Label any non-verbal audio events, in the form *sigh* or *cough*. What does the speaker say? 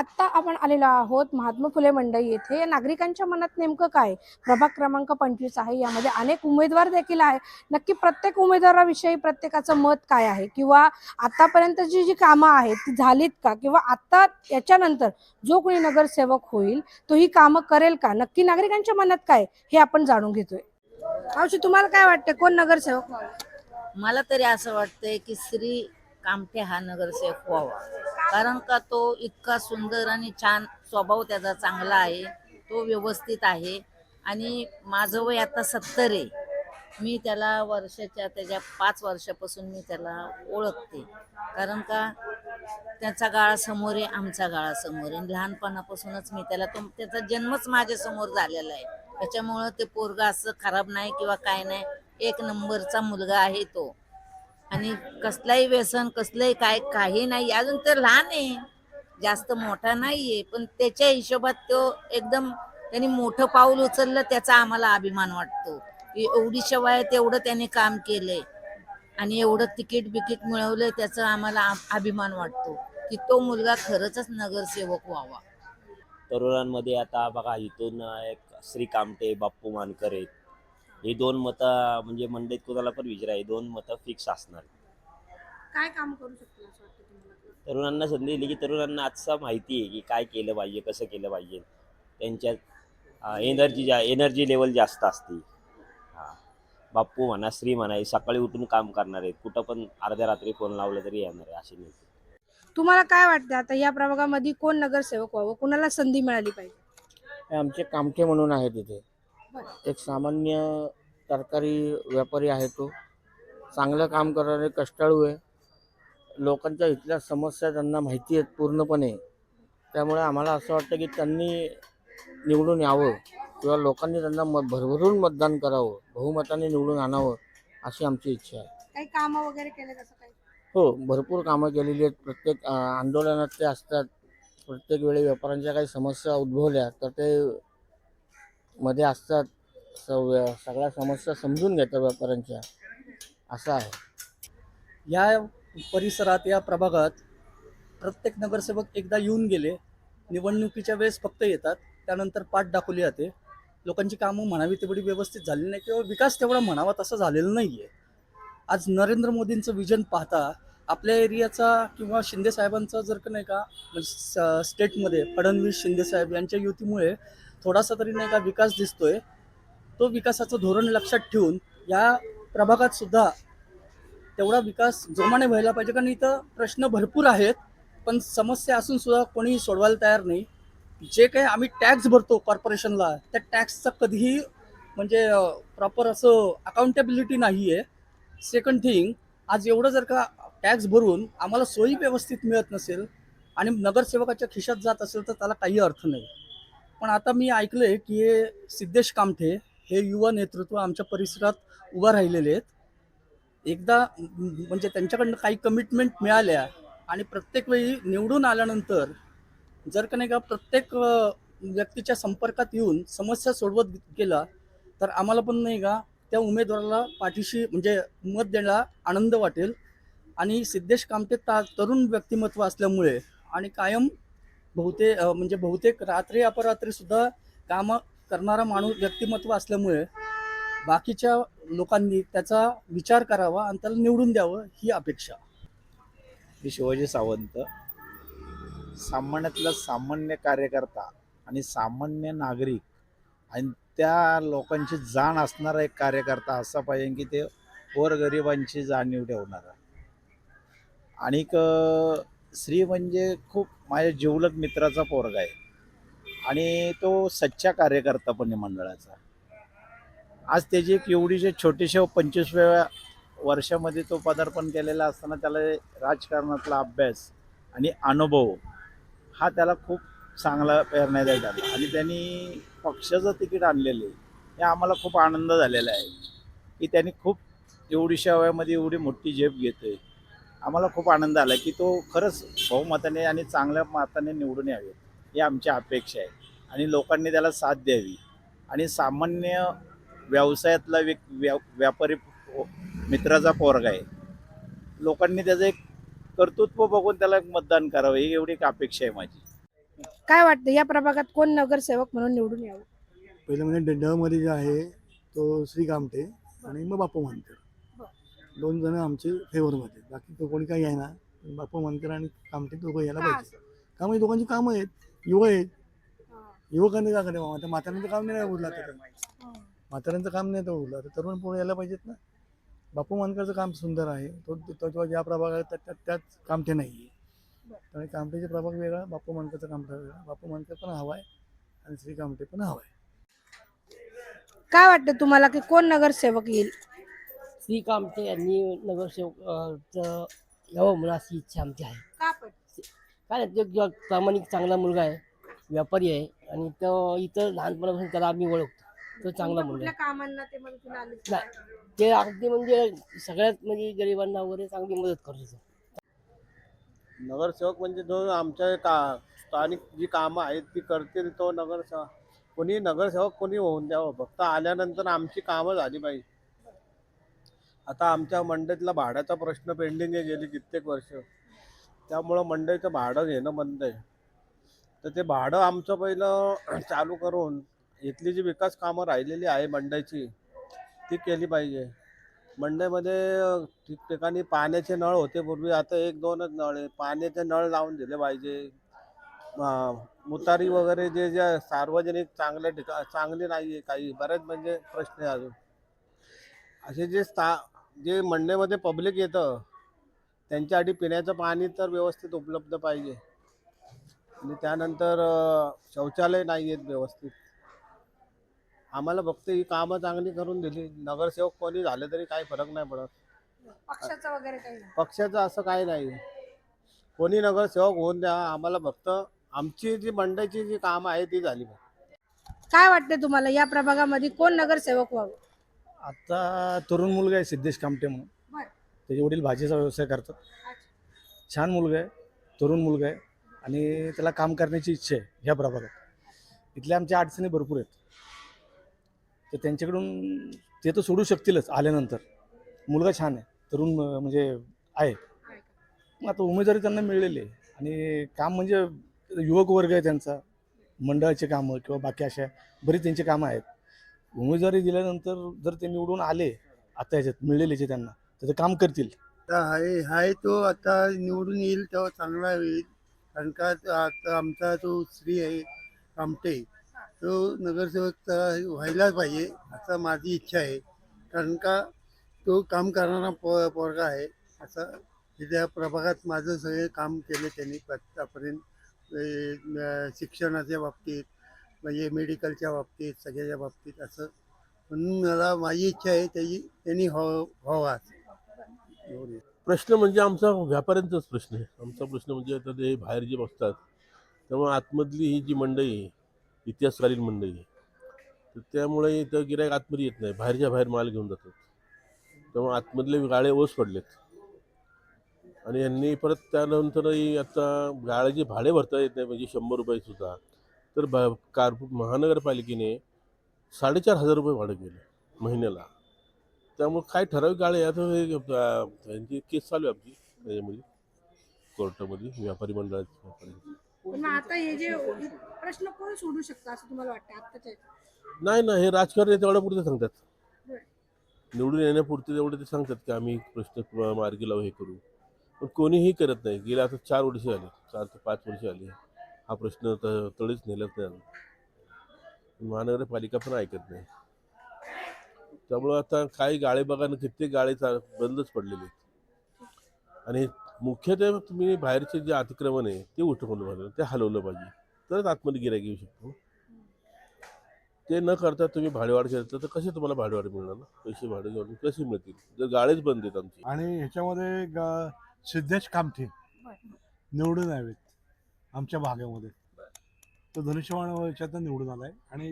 आत्ता आपण आलेलो आहोत महात्मा फुले मंडई येथे. नागरिकांच्या मनात नेमकं काय? प्रभाग क्रमांक पंचवीस आहे. यामध्ये अनेक उमेदवार देखील आहे. नक्की प्रत्येक उमेदवाराविषयी प्रत्येकाचं मत काय आहे? किंवा आतापर्यंतची जी कामं आहेत ती झालीत का? किंवा आता याच्यानंतर जो कोणी नगरसेवक होईल तो ही कामं करेल का? नक्की नागरिकांच्या मनात काय? हे आपण जाणून घेतोय. मावशी तुम्हाला काय वाटतं कोण नगरसेवक? मला तरी असं वाटतंय की श्री कामठे हा नगरसेवक व्हावा. कारण का तो इतका सुंदर आणि छान स्वभाव त्याचा चांगला आहे. तो व्यवस्थित आहे. आणि माझं वय आता सत्तर आहे. मी त्याला वर्षाच्या त्याच्या पाच वर्षापासून मी त्याला ओळखते. कारण का त्याचा गाळा समोर आहे आमचा गाळा समोर आहे. लहानपणापासूनच मी त्याला तो त्याचा जन्मच माझ्यासमोर झालेला आहे. त्याच्यामुळं ते पोरगा असं खराब नाही किंवा काय नाही. एक नंबरचा मुलगा आहे तो. आणि कसलाही व्यसन कसलंही काय काही नाही. अजून तर लहान आहे. जास्त मोठा नाहीये. पण त्याच्या हिशोबात तो एकदम त्यांनी मोठं पाऊल उचललं त्याचा आम्हाला अभिमान वाटतो. की एवढीशा वयात एवढं त्याने काम केलंय. आणि एवढं तिकीट बिकीट मिळवलंय त्याचा आम्हाला अभिमान वाटतो. की तो मुलगा खरंच नगरसेवक व्हावा. तरुणांमध्ये आता बघा इथून एक श्री कामटे बाप्पू मानकर आहेत ही दोन मतं म्हणजे मंडईत कोणाला पण विचारा ही दोन मतं फिक्स असणार. काय काम करू शकतो असं वाटतं तुम्हाला? तरुणांना संधी दिली की तरुणांना आजचा माहिती आहे की काय केलं पाहिजे कसं केलं पाहिजे. त्यांच्यात एनर्जी जा एनर्जी लेवल जास्त असते. हां. बाप्पू म्हणा श्री म्हणा हे सकाळी उठून काम करणार आहेत. कुठं पण अर्ध्या रात्री फोन लावलं तरी येणार आहे असे नाही. तुम्हाला काय वाटतं आता या प्रभागामध्ये कोण नगरसेवक व्हावं? कुणाला संधी मिळाली पाहिजे? हे आमचे कामठे म्हणून आहे तिथे. एक सामान्य तरकारी व्यापारी आहे तो. चांगलं काम करणारे कष्टाळू आहे. लोकांच्या इथल्या समस्या त्यांना माहिती आहेत पूर्णपणे. त्यामुळे आम्हाला असं वाटतं की त्यांनी निवडून यावं किंवा लोकांनी त्यांना म भरभरून मतदान करावं बहुमताने निवडून आणावं अशी आमची इच्छा आहे. काही कामं वगैरे केले तसं काही? हो भरपूर कामं केलेली आहेत. प्रत्येक अं, आंदोलनात ते असतात. प्रत्येक वेळी व्यापाऱ्यांच्या काही समस्या उद्भवल्या तर ते मध्ये असतात स- सगळ्या समस्या समजून घेतात व्यापाऱ्यांच्या. असं आहे. या परिसरात या प्रभागात प्रत्येक नगरसेवक एकदा येऊन गेले निवडणुकीच्या वेळेस फक्त येतात त्यानंतर पाठ दाखवली जाते. लोकांची कामं म्हणावी तेवढी व्यवस्थित झाली नाही किंवा विकास तेवढा म्हणावा तसा झालेला नाही आहे आज नरेंद्र मोदींचं विजन पाहता आपल्या एरियाचा किंवा शिंदे साहेबांचा जर का नाही का म्हणजे स- स्टेटमध्ये फडणवीस शिंदे साहेब यांच्या युतीमुळे थोडासा तरी नाही का विकास दिसतोय तो विकासाचं धोरण लक्षात ठेवून या प्रभागात सुद्धा तेवढा विकास जोमाने व्हायला पाहिजे. कारण इथं प्रश्न भरपूर आहेत पण समस्या असून सुद्धा कोणी सोडवायला तयार नाही. जे काही आम्ही टॅक्स भरतो कॉर्पोरेशनला त्या टॅक्सचा कधीही म्हणजे प्रॉपर असं अकाउंटेबिलिटी नाही आहे सेकंड थिंग आज एवढं जर का टॅक्स भरून आम्हाला सोयी व्यवस्थित मिळत नसेल आणि नगरसेवकाच्या खिशात जात असेल तर त्याला काही अर्थ नाही. पण आता मी ऐकलं आहे की हे सिद्धेश कामठे हे युवा नेतृत्व आमच्या परिसरात उभं राहिलेले आहेत. एकदा म्हणजे त्यांच्याकडनं काही कमिटमेंट मिळाल्या आणि प्रत्येक वेळी निवडून आल्यानंतर जर का नाही का प्रत्येक व्यक्तीच्या संपर्कात येऊन समस्या सोडवत गेला तर आम्हाला पण नाही का त्या उमेदवाराला पाठीशी म्हणजे मत देण्याला आनंद वाटेल. आणि सिद्धेश कामते ता तरुण व्यक्तिमत्व असल्यामुळे आणि कायम बहुतेक म्हणजे बहुतेक रात्री अपरात्री सुद्धा काम करणारा माणूस व्यक्तिमत्व असल्यामुळे बाकीच्या लोकांनी त्याचा विचार करावा आणि त्याला निवडून द्यावं ही अपेक्षा. मी शिवाजी सावंत सामान्यातला सामान्य कार्यकर्ता आणि सामान्य नागरिक आणि त्या लोकांची जाण असणारा एक कार्यकर्ता असा पाहिजे की ते गोरगरिबांची जाणीव ठेवणारा. आणि श्री म्हणजे खूप माझ्या जिवलग मित्राचा पोरगा आहे. आणि तो सच्चा कार्यकर्ता पण आहे मंडळाचा. आज त्याची एक एवढीशी छोटेशे पंचवीसव्या वर्षामध्ये तो पदार्पण केलेला असताना त्याला राजकारणातला अभ्यास आणि अनुभव हा त्याला खूप चांगला पेरण्यात झाला आणि त्यांनी पक्षाचं तिकीट आणलेलं आहे. हे आम्हाला खूप आनंद झालेला आहे. की त्यांनी खूप एवढीशा वयामध्ये एवढी मोठी झेप घेतोय. आम्हाला खूप आनंद आला की तो खरंच बहुमताने आणि चांगल्या मताने निवडून यावे ही आमची अपेक्षा आहे. आणि लोकांनी त्याला साथ द्यावी. आणि सामान्य व्यवसायातला व्यक व्या व्यापारी मित्राचा पोरगा आहे. लोकांनी त्याचं एक कर्तृत्व बघून त्याला मतदान करावं ही एवढी एक अपेक्षा आहे माझी. काय वाटतं या प्रभागात कोण नगरसेवक म्हणून निवडून यावं? पहिलं म्हणजे मध्ये जे आहे तो श्री कामटे आणि मग बापू मानकर दोन जण आमचे फेवरमध्ये बाकी तो कोणी काही आहे ना बापू मानकर आणि कामटे दोघं यायला पाहिजे. का म्हणजे दोघांची कामं आहेत युवा आहेत. युवकांनी का करावं आता म्हाताऱ्यांचं काम नाही उरलं आता म्हाताऱ्यांचं काम नाही तर उरलं. तर तरुण पोरं यायला पाहिजेत ना. बापू मानकरचं काम सुंदर आहे. तो तो तो ज्या प्रभागात त्या- त्या- त्याच कामठे नाही आहे. त्यामुळे कामठेचे प्रभाग वेगळा बापू मानकरचा कामठा वेगळा. बापू मानकर पण हवा आहे आणि श्री कामटे पण हवा आहे. काय वाटतं तुम्हाला की कोण नगरसेवक येईल? श्री कामटे यांनी नगरसेवक यावं म्हणून अशी इच्छा आमची आहे. का पण? काय नाही, तो जो प्रामाणिक चांगला मुलगा आहे व्यापारी आहे आणि तो इथं लहानपणापासून त्याला आम्ही ओळखतो. तो चांगला मुलगा कुठल्या कामांना ते मदतीला आले? नाही. ते अगदी म्हणजे सगळ्यात म्हणजे गरिबांना वगैरे चांगली मदत करतो नगरसेवक म्हणजे जो आमच्या का स्थानिक जी कामं आहेत ती करतील तो नगरसेवक कोणी नगरसेवक कोणी होऊन द्यावं. फक्त आल्यानंतर आमची कामं झाली पाहिजे. आता आमच्या मंडईतला भाड्याचा प्रश्न पेंडिंग आहे गेली कित्येक वर्ष. त्यामुळं मंडईचं भाडं घेणं बंद आहे. तर ते भाडं आमचं पहिलं *clears throat* चालू करून इथली जी विकास कामं राहिलेली आहे मंडईची ती केली पाहिजे. मंडईमध्ये ठिकठिकाणी पाण्याचे नळ होते पूर्वी आता एक दोनच नळ आहे. पाण्याचे नळ लावून दिले पाहिजे. मुतारी वगैरे जे जे सार्वजनिक चांगल्या ठिकाण चांगली नाही आहे काही बरेच म्हणजे प्रश्न आहे अजून. असे जे स्था जे मंडईमध्ये पब्लिक येतं त्यांच्यासाठी पिण्याचं पाणी तर व्यवस्थित उपलब्ध पाहिजे. आणि त्यानंतर शौचालय नाही आहेत व्यवस्थित. आम्हाला फक्त ही कामं चांगली करून दिली. नगरसेवक कोणी झाले तरी काही फरक नाही पडत. पक्षाचं वगैरे काही पक्षाचं असं काही नाही. कोणी नगरसेवक होऊन द्या. आम्हाला फक्त आमची जी मंडईची जी कामं आहे ती झाली. काय वाटतं तुम्हाला? या प्रभागामध्ये कोण नगरसेवक व्हावं? आता तरुण मुलगा आहे सिद्धेश कामटे म्हणून. त्याचे वडील भाजीचा व्यवसाय करतात. छान मुलगा आहे तरुण मुलगा आहे आणि त्याला काम करण्याची इच्छा आहे ह्या प्रभागात. इथल्या आमच्या अडचणी भरपूर आहेत. तर त्यांच्याकडून ते तर सोडू शकतीलच आल्यानंतर. मुलगा छान आहे तरुण म्हणजे आहे. मग आता उमेदवारी त्यांना मिळलेली आहे आणि काम म्हणजे युवक वर्ग आहे त्यांचा. मंडळाचे कामं किंवा बाकी अशा बरीच त्यांची कामं आहेत. उमेदवारी दिल्यानंतर जर ते निवडून आले आता याच्यात मिळलेले त्यांना तर ते काम करतील. आता आहे आहे तो आता निवडून येईल तेव्हा चांगला होईल. कारण का तो आता आमचा जो स्त्री आहे कामटे तो नगरसेवक तर व्हायलाच पाहिजे असं माझी इच्छा आहे. कारण का तो काम करणारा पो पोरगा आहे असं त्या प्रभागात माझं सगळे काम केले त्यांनी आतापर्यंत शिक्षणाच्या बाबतीत म्हणजे मेडिकलच्या बाबतीत सगळ्याच्या बाबतीत असं. म्हणून मला माझी इच्छा आहे त्याची त्यांनी हो व्हावा प्रश्न म्हणजे आमचा व्यापाऱ्यांचाच प्रश्न आहे. आमचा प्रश्न म्हणजे आता ते बाहेर जे बसतात त्यामुळे आतमधली ही जी मंडई आहे इतिहासकालीन मंडई तर त्यामुळे इथं गिरायक आतमध्ये येत नाही. बाहेरच्या बाहेर माल घेऊन जातात. त्यामुळे आतमधले गाळे ओस पडलेत. आणि यांनी परत त्यानंतरही आता गाळ्याचे भाडे भरता येत नाही म्हणजे शंभर रुपये सुद्धा. तर भा कार महानगरपालिकेने साडेचार हजार रुपये भाडं केलं महिन्याला. त्यामुळे काय ठराविक गाळे आता हे त्यांची केस चालू आहे आमची त्याच्यामध्ये कोर्टामध्ये व्यापारी मंडळाची व्यापारी. पण आता हे जे प्रश्न कोण सोडू शकतं असं तुम्हाला वाटतं? आत्ताच्या? नाही ना हे राजकारण तेवढ्या पुरते सांगतात. निवडून येण्यापुरते तेवढे ते सांगतात की आम्ही प्रश्न मार्गी लावू हे करू. पण कोणीही करत नाही. गेल्या आता चार वर्ष आले चार ते पाच वर्ष आली हा प्रश्न त- तळीच नेलाच नाही. महानगरपालिका पण ऐकत नाही. त्यामुळं आता काही गाळे बघा ना कित्येक गाळे चा बंदच पडलेले आहेत. आणि मुख्यतः तुम्ही बाहेरचे जे अतिक्रमण आहे ते उठवलं पाहिजे ते हलवलं पाहिजे. तरच आतमध्ये गिरायक येऊ शकतो ते न करता तुम्ही भाडेवाढ केलं तर कसे तुम्हाला भाडेवाढ मिळणार ना? पैसे भाडे घेऊन कसे मिळतील? जर गाळेच बंद आहेत आमची. आणि ह्याच्यामध्ये ग- सिद्धेश कामठे. निवडून यावेत. आमच्या भागामध्ये. तो धनुष्यबाण याच्यातनं निवडून आलाय आणि